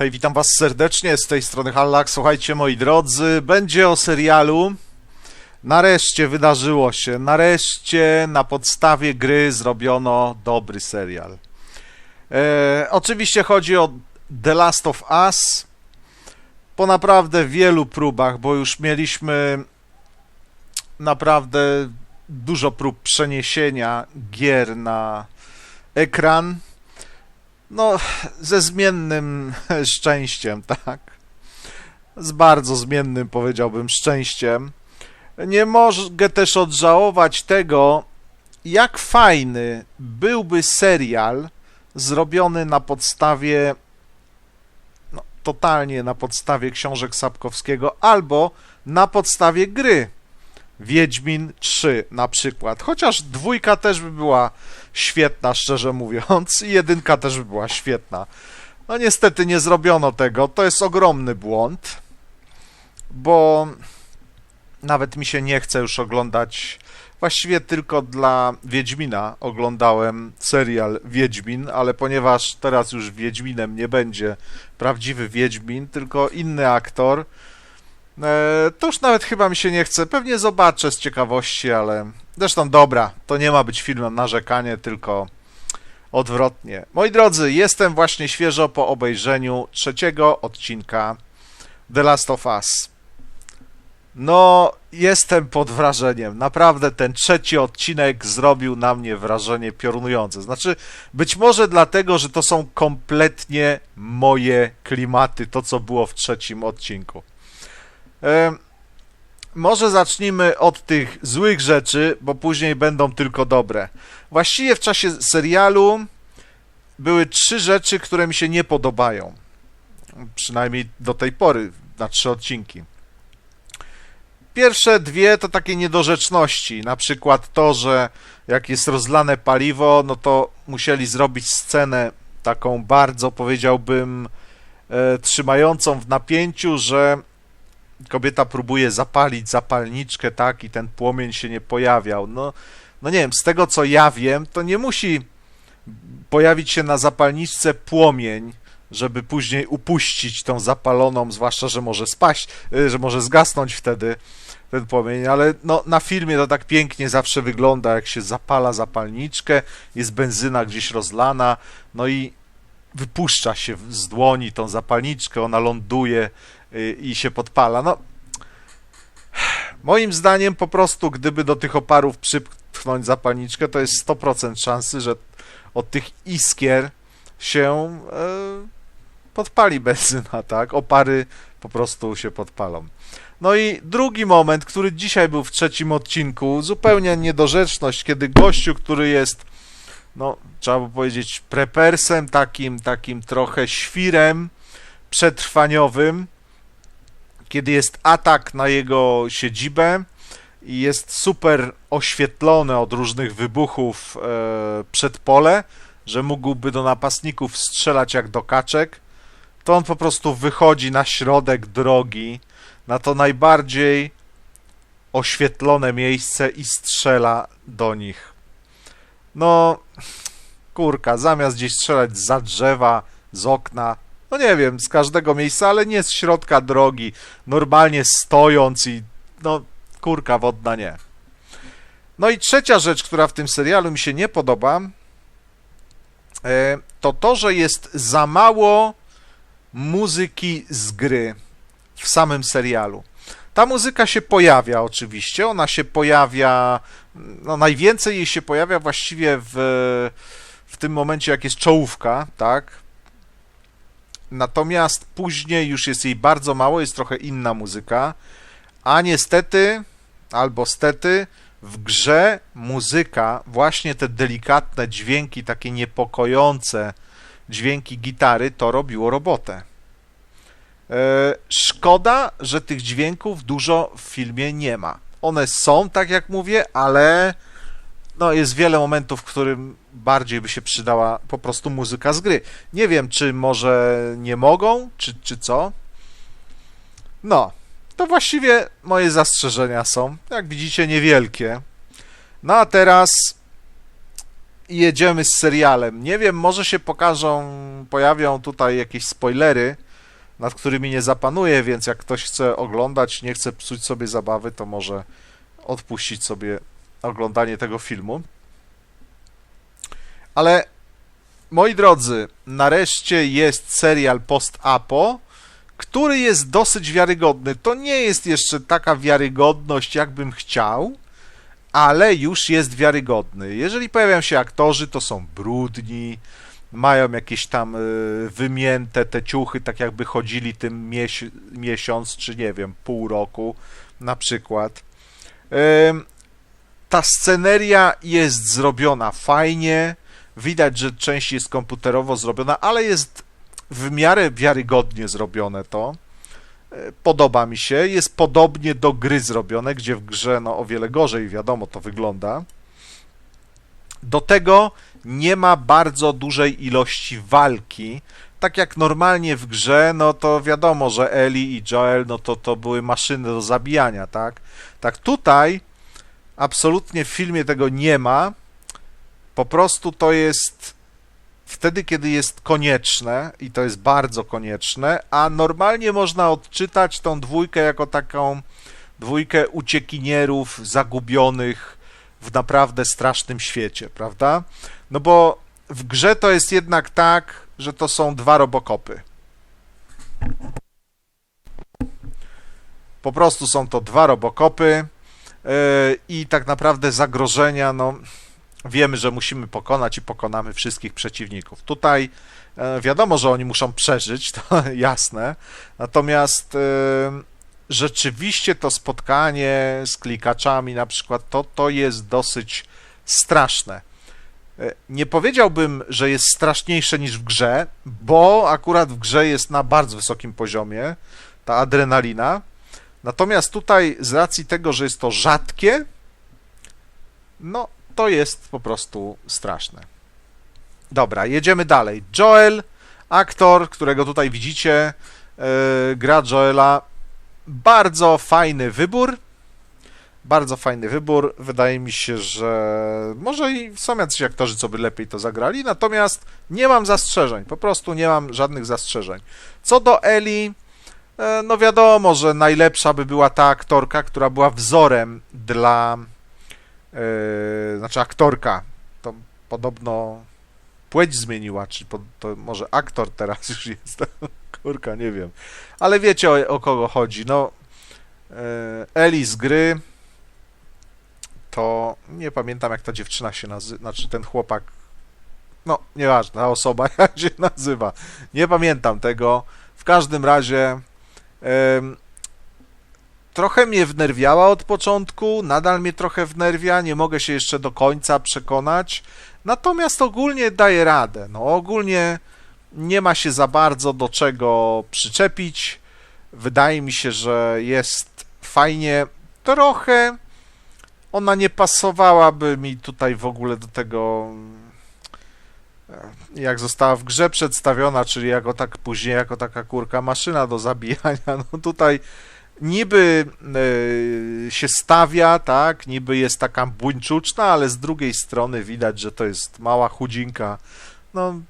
Hej, witam was serdecznie, z tej strony Hallak. Słuchajcie, moi drodzy, będzie o serialu. Nareszcie wydarzyło się, nareszcie na podstawie gry zrobiono dobry serial. E, oczywiście chodzi o The Last of Us. Po naprawdę wielu próbach, bo już mieliśmy naprawdę dużo prób przeniesienia gier na ekran. No, ze zmiennym szczęściem, tak? Z bardzo zmiennym, powiedziałbym, szczęściem. Nie mogę też odżałować tego, jak fajny byłby serial zrobiony na podstawie, no, totalnie na podstawie książek Sapkowskiego albo na podstawie gry. Wiedźmin 3 na przykład. Chociaż dwójka też by była świetna, szczerze mówiąc, i jedynka też by była świetna. No niestety nie zrobiono tego. To jest ogromny błąd, bo nawet mi się nie chce już oglądać. Właściwie tylko dla Wiedźmina oglądałem serial Wiedźmin, ale ponieważ teraz już Wiedźminem nie będzie prawdziwy Wiedźmin, tylko inny aktor, to już nawet chyba mi się nie chce. Pewnie zobaczę z ciekawości, ale zresztą dobra, to nie ma być filmem narzekanie, tylko odwrotnie. Moi drodzy, jestem właśnie świeżo po obejrzeniu trzeciego odcinka The Last of Us. No, jestem pod wrażeniem. Naprawdę ten trzeci odcinek zrobił na mnie wrażenie piorunujące. Znaczy, być może dlatego, że to są kompletnie moje klimaty, to co było w trzecim odcinku. E, może zacznijmy od tych złych rzeczy, bo później będą tylko dobre. Właściwie w czasie serialu były trzy rzeczy, które mi się nie podobają. Przynajmniej do tej pory, na trzy odcinki. Pierwsze dwie to takie niedorzeczności, na przykład to, że jak jest rozlane paliwo, no to musieli zrobić scenę taką bardzo, powiedziałbym, e, trzymającą w napięciu, że kobieta próbuje zapalić zapalniczkę, tak, i ten płomień się nie pojawiał. No, no nie wiem, z tego co ja wiem, to nie musi pojawić się na zapalniczce płomień, żeby później upuścić tą zapaloną, zwłaszcza, że może spaść, y, że może zgasnąć wtedy ten płomień, ale no, na filmie to tak pięknie zawsze wygląda, jak się zapala zapalniczkę, jest benzyna gdzieś rozlana, no i wypuszcza się z dłoni tą zapalniczkę, ona ląduje i się podpala. No, moim zdaniem po prostu, gdyby do tych oparów przypchnąć zapalniczkę, to jest 100% szansy, że od tych iskier się e, podpali benzyna, tak? Opary po prostu się podpalą. No i drugi moment, który dzisiaj był w trzecim odcinku, zupełnie niedorzeczność, kiedy gościu, który jest, no, trzeba by powiedzieć, prepersem, takim, takim trochę świrem przetrwaniowym, kiedy jest atak na jego siedzibę i jest super oświetlone od różnych wybuchów e, przedpole, że mógłby do napastników strzelać jak do kaczek, to on po prostu wychodzi na środek drogi, na to najbardziej oświetlone miejsce i strzela do nich. No, kurka, zamiast gdzieś strzelać za drzewa, z okna, no nie wiem, z każdego miejsca, ale nie z środka drogi, normalnie stojąc i no, kurka wodna nie. No i trzecia rzecz, która w tym serialu mi się nie podoba, e, to to, że jest za mało muzyki z gry w samym serialu. Ta muzyka się pojawia oczywiście, ona się pojawia, no najwięcej jej się pojawia właściwie w, w tym momencie, jak jest czołówka, tak? Natomiast później już jest jej bardzo mało, jest trochę inna muzyka, a niestety, albo stety, w grze muzyka, właśnie te delikatne dźwięki, takie niepokojące dźwięki gitary, to robiło robotę. E, szkoda, że tych dźwięków dużo w filmie nie ma. One są, tak jak mówię, ale no, jest wiele momentów, w którym bardziej by się przydała po prostu muzyka z gry. Nie wiem, czy może nie mogą, czy, czy co. No, to właściwie moje zastrzeżenia są, jak widzicie, niewielkie. No a teraz jedziemy z serialem. Nie wiem, może się pokażą, pojawią tutaj jakieś spoilery, nad którymi nie zapanuję, więc jak ktoś chce oglądać, nie chce psuć sobie zabawy, to może odpuścić sobie oglądanie tego filmu. Ale moi drodzy, nareszcie jest serial post-apo, który jest dosyć wiarygodny. To nie jest jeszcze taka wiarygodność, jakbym chciał, ale już jest wiarygodny. Jeżeli pojawiają się aktorzy, to są brudni, mają jakieś tam y, wymięte te ciuchy, tak jakby chodzili tym mies- miesiąc, czy nie wiem, pół roku na przykład. Ta sceneria jest zrobiona fajnie, widać, że część jest komputerowo zrobiona, ale jest w miarę wiarygodnie zrobione to. E, Podoba mi się. Jest podobnie do gry zrobione, gdzie w grze no, o wiele gorzej, wiadomo, to wygląda. Do tego nie ma bardzo dużej ilości walki. Tak jak normalnie w grze, no to wiadomo, że Ellie i Joel, no to to były maszyny do zabijania, tak? Tak tutaj absolutnie w filmie tego nie ma. Po prostu to jest wtedy, kiedy jest konieczne i to jest bardzo konieczne, a normalnie można odczytać tą dwójkę jako taką dwójkę uciekinierów zagubionych w naprawdę strasznym świecie, prawda? No bo w grze to jest jednak tak, że to są dwa robokopy. Po prostu są to dwa robokopy i tak naprawdę zagrożenia, no wiemy, że musimy pokonać i pokonamy wszystkich przeciwników. Tutaj e, wiadomo, że oni muszą przeżyć, to jasne. Natomiast e, rzeczywiście to spotkanie z klikaczami na przykład, to, to jest dosyć straszne. E, Nie powiedziałbym, że jest straszniejsze niż w grze, bo akurat w grze jest na bardzo wysokim poziomie ta adrenalina. Natomiast tutaj z racji tego, że jest to rzadkie, no to jest po prostu straszne. Dobra, jedziemy dalej. Joel, aktor, którego tutaj widzicie, yy, gra Joela. Bardzo fajny wybór. Bardzo fajny wybór. Wydaje mi się, że może i są jacyś aktorzy, co by lepiej to zagrali, natomiast nie mam zastrzeżeń. Po prostu nie mam żadnych zastrzeżeń. Co do Eli, no wiadomo, że najlepsza by była ta aktorka, która była wzorem dla Yy, znaczy aktorka, to podobno płeć zmieniła, czy po, to może aktor teraz już jest, kurka, nie wiem. Ale wiecie o, o kogo chodzi, no yy, Eli z gry, to nie pamiętam jak ta dziewczyna się nazywa, znaczy ten chłopak, no nieważne, ta osoba jak się nazywa, nie pamiętam tego, w każdym razie trochę mnie wnerwiała od początku, nadal mnie trochę wnerwia, nie mogę się jeszcze do końca przekonać, natomiast ogólnie daje radę. No ogólnie nie ma się za bardzo do czego przyczepić. Wydaje mi się, że jest fajnie. Trochę ona nie pasowałaby mi tutaj w ogóle do tego jak została w grze przedstawiona, czyli jako tak później jako taka kurka maszyna do zabijania. No tutaj niby y, się stawia, tak, niby jest taka buńczuczna, ale z drugiej strony widać, że to jest mała chudzinka. No,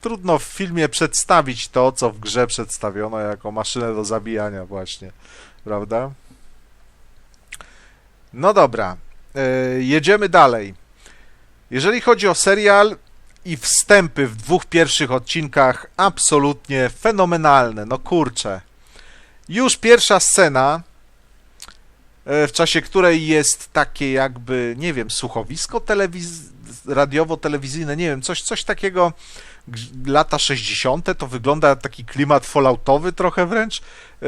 trudno w filmie przedstawić to, co w grze przedstawiono jako maszynę do zabijania właśnie, prawda? No dobra, y, jedziemy dalej. Jeżeli chodzi o serial i wstępy w dwóch pierwszych odcinkach, absolutnie fenomenalne, no kurczę. Już pierwsza scena, e, w czasie której jest takie jakby, nie wiem, słuchowisko telewiz- radiowo-telewizyjne, nie wiem, coś, coś takiego, lata 60. to wygląda taki klimat falloutowy trochę wręcz. E,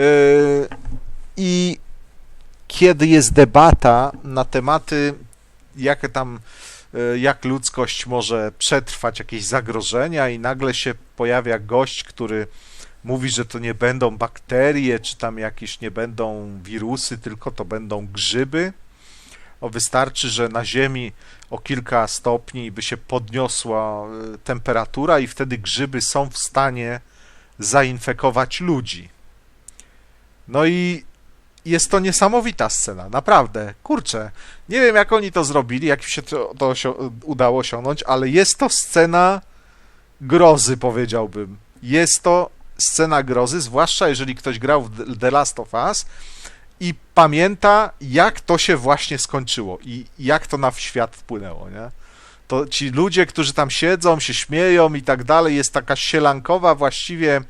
I kiedy jest debata na tematy, jakie tam, jak ludzkość może przetrwać jakieś zagrożenia, i nagle się pojawia gość, który mówi, że to nie będą bakterie, czy tam jakieś nie będą wirusy, tylko to będą grzyby. O, wystarczy, że na Ziemi o kilka stopni by się podniosła e, temperatura i wtedy grzyby są w stanie zainfekować ludzi. No i jest to niesamowita scena, naprawdę. Kurczę, nie wiem jak oni to zrobili, jak się to, to udało osiągnąć, ale jest to scena grozy, powiedziałbym. Jest to scena grozy, zwłaszcza jeżeli ktoś grał w The Last of Us i pamięta, jak to się właśnie skończyło i jak to na świat wpłynęło, nie? To ci ludzie, którzy tam siedzą, się śmieją i tak dalej, jest taka sielankowa właściwie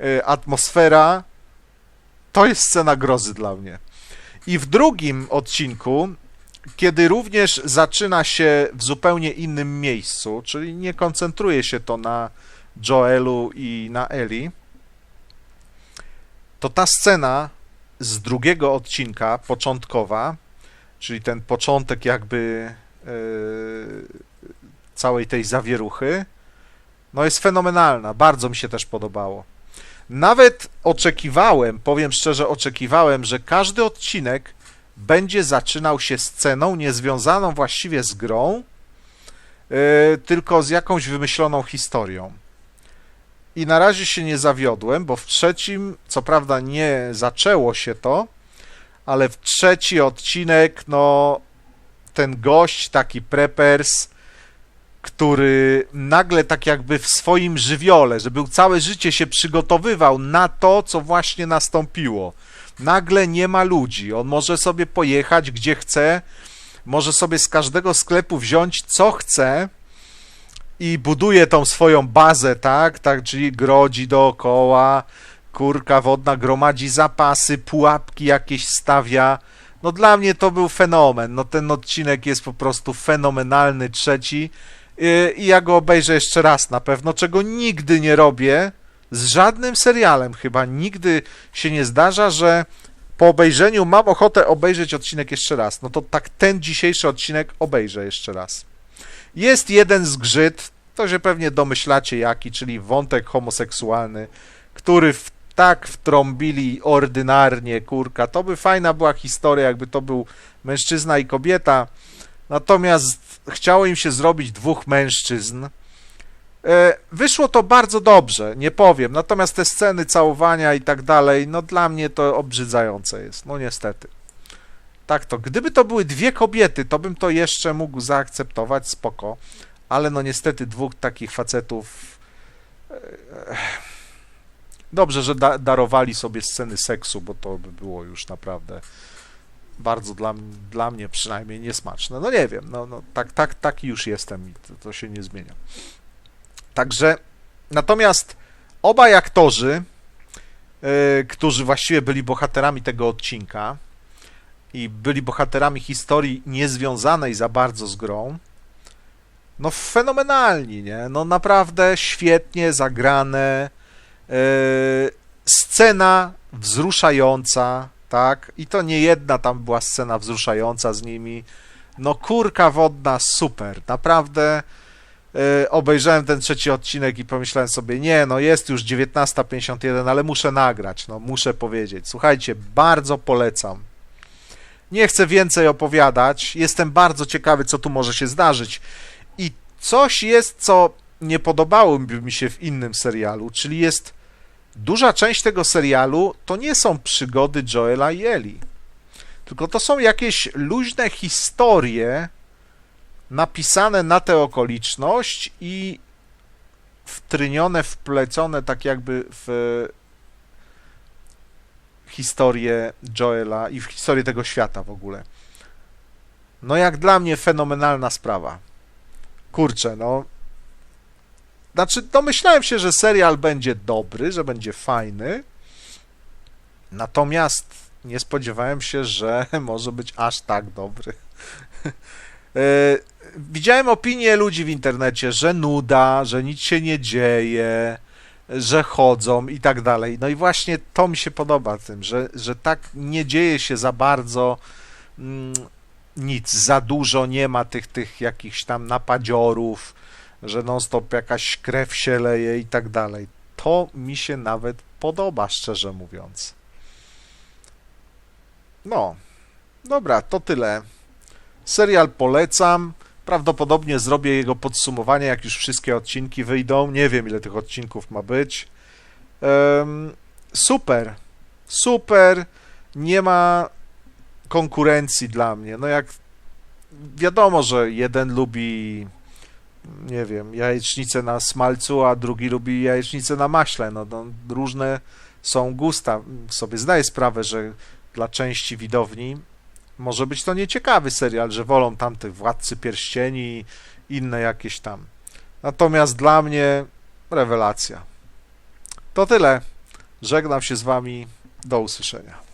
y, atmosfera. To jest scena grozy dla mnie. I w drugim odcinku, kiedy również zaczyna się w zupełnie innym miejscu, czyli nie koncentruje się to na Joelu i na Eli, to ta scena z drugiego odcinka, początkowa, czyli ten początek jakby yy, całej tej zawieruchy, no jest fenomenalna. Bardzo mi się też podobało. Nawet oczekiwałem, powiem szczerze, oczekiwałem, że każdy odcinek będzie zaczynał się sceną niezwiązaną właściwie z grą, yy, tylko z jakąś wymyśloną historią. I na razie się nie zawiodłem, bo w trzecim, co prawda nie zaczęło się to, ale w trzeci odcinek, no ten gość, taki preppers, który nagle tak jakby w swoim żywiole, że był całe życie się przygotowywał na to, co właśnie nastąpiło. Nagle nie ma ludzi. On może sobie pojechać gdzie chce, może sobie z każdego sklepu wziąć co chce i buduje tą swoją bazę, tak? Tak, czyli grodzi dookoła, kurka wodna gromadzi zapasy, pułapki jakieś stawia. No dla mnie to był fenomen. No ten odcinek jest po prostu fenomenalny, trzeci. Yy, I ja go obejrzę jeszcze raz na pewno, czego nigdy nie robię z żadnym serialem. Chyba nigdy się nie zdarza, że po obejrzeniu mam ochotę obejrzeć odcinek jeszcze raz. No to tak ten dzisiejszy odcinek obejrzę jeszcze raz. Jest jeden zgrzyt, to się pewnie domyślacie jaki, czyli wątek homoseksualny, który w, tak wtrąbili ordynarnie, kurka. To by fajna była historia, jakby to był mężczyzna i kobieta. Natomiast chciało im się zrobić dwóch mężczyzn. E, Wyszło to bardzo dobrze, nie powiem. Natomiast te sceny całowania i tak dalej, no dla mnie to obrzydzające jest. No niestety. Tak to. Gdyby to były dwie kobiety, to bym to jeszcze mógł zaakceptować, spoko. Ale no niestety dwóch takich facetów. e, Dobrze, że da darowali sobie sceny seksu, bo to by było już naprawdę bardzo dla, dla mnie przynajmniej niesmaczne. No nie wiem, no, no tak, tak, taki już jestem i to, to się nie zmienia. Także natomiast obaj aktorzy, yy, którzy właściwie byli bohaterami tego odcinka i byli bohaterami historii niezwiązanej za bardzo z grą, no fenomenalni, nie? No naprawdę świetnie zagrane, yy, scena wzruszająca, tak? I to nie jedna tam była scena wzruszająca z nimi. No kurka wodna, super, naprawdę e, obejrzałem ten trzeci odcinek i pomyślałem sobie, nie, no jest już 19.51, ale muszę nagrać, no muszę powiedzieć. Słuchajcie, bardzo polecam. Nie chcę więcej opowiadać, jestem bardzo ciekawy, co tu może się zdarzyć. I coś jest, co nie podobałoby mi się w innym serialu, czyli jest duża część tego serialu to nie są przygody Joela i Eli, tylko to są jakieś luźne historie napisane na tę okoliczność i wtrynione, wplecone tak jakby w historię Joela i w historię tego świata w ogóle. No jak dla mnie fenomenalna sprawa. Kurczę, no znaczy, domyślałem się, że serial będzie dobry, że będzie fajny. Natomiast nie spodziewałem się, że może być aż tak dobry. E, Widziałem opinie ludzi w internecie, że nuda, że nic się nie dzieje, że chodzą i tak dalej. No i właśnie to mi się podoba tym, że, że tak nie dzieje się za bardzo mm, nic, za dużo nie ma tych, tych jakichś tam napadziorów, że non-stop jakaś krew się leje i tak dalej. To mi się nawet podoba, szczerze mówiąc. No, dobra, to tyle. Serial polecam. Prawdopodobnie zrobię jego podsumowanie, jak już wszystkie odcinki wyjdą. Nie wiem, ile tych odcinków ma być. Em, super, super. Nie ma konkurencji dla mnie. No jak wiadomo, że jeden lubi nie wiem, jajecznicę na smalcu, a drugi lubi jajecznicę na maśle. No, no różne są gusta. Sobie zdaję sprawę, że dla części widowni może być to nieciekawy serial, że wolą tamtych Władcy Pierścieni inne jakieś tam. Natomiast dla mnie rewelacja. To tyle. Żegnam się z wami. Do usłyszenia.